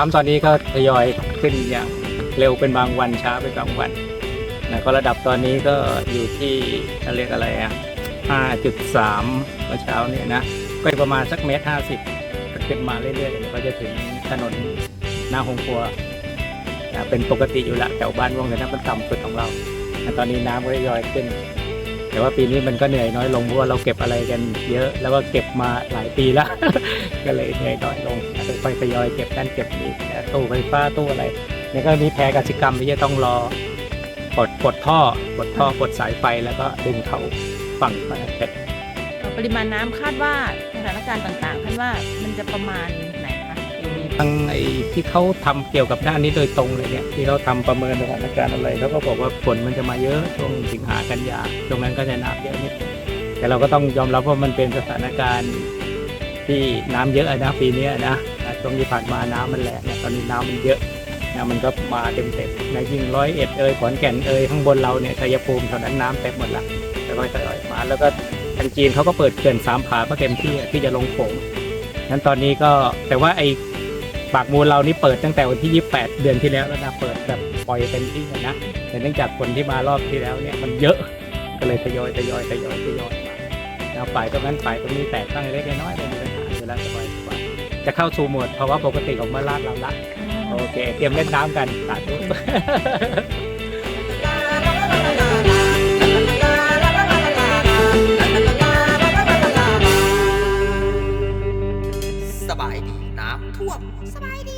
น้ำตอนนี้ก็ทยอยขึ้นอย่างเร็วเป็นบางวันช้าเป็นบางวันนะก็ระดับตอนนี้ก็อยู่ที่เขาเรียกอะไรอะ 5.3เมื่อเช้าเนี่ยนะ ก็ประมาณสักเมตรห้าสิบขึ้นมาเรื่อยๆ ก็จะถึงถนนหน้าโฮงครัวนะเป็นปกติอยู่ล้วแถวบ้านว่องเลยนะมันต่ำสุดของเราแต่ตอนนี้น้ำก็ทยอยขึ้น แต่ว่าปีนี้มันก็เหนื่อยน้อยลงเพราะว่าเราเก็บอะไรกันเยอะ แล้วก็เก็บมาหลายปีแล้ว ก็เลยเหนื่อยน้อยลงค่อยๆทยอยเก็บนั่นเก็บนี่ตู้ไฟฟ้าตู้อะไรเนี่ยก็มีแพรกสิกรรมที่จะต้องรอปลดปลดท่อปลดท่อปลดสายไฟแล้วก็ดึงเขาฝั่งมาเสร็จปริมาณน้ำคาดว่าสถานการณ์ต่างๆคาดว่ามันจะประมาณ ทางไอ้ที่เขาทำเกี่ยวกับด้านนี้โดยตรงเลยเนี่ยที่เขาทำประเมินสถานการณ์อะไรเขาก็บอกว่าฝนมันจะมาเยอะช่วงสิงหากันยาช่วงนั้นก็จะน้ำเยอะนิดแต่เราก็ต้องยอมรับว่ามันเป็นสถานการณ์ที่น้ำเยอะนะปีนี้นะช่วงที่ผ่านมาน้ำมันแรงเนี่ยตอนนี้น้ำมันเยอะนะมันก็มาเต็มเต็มๆในยิ่งร้อยเอ็ดเอ่ยขอนแก่นเอ่ยข้างบนเราเนี่ยชัยภูมิเท่านั้นน้ำเต็มหมดละแล้วก็ทยอยมา แล้วก็ทางจีนเขาก็เปิดเขื่อนสามผาก็เต็มที่ที่จะลงโขงนั้นตอนนี้ก็แต่ว่าไอ ปากมูลเรานี่เปิดตั้งแต่วันที่ 28 เดือนที่แล้วแล้วนะเปิดแบบปล่อยเต็มที่เลยนะแต่เนื่องจากคนที่มารอบที่แล้วเนี่ยมันเยอะก็เลยทยอยทยอยทยอยทยอยมาแล้วฝ่ายตรงนั้นฝ่ายตรงนี้แตกตั้งเล็กน้อยเป็นปัญหาอยู่แล้วสบายสบายจะเข้าสู่โหมดภาวะปกติของเมื่อลาดเราละโอเค เตรียมเล่นน้ำกันสาธุ สบายดีน้ำท่วม สบายดี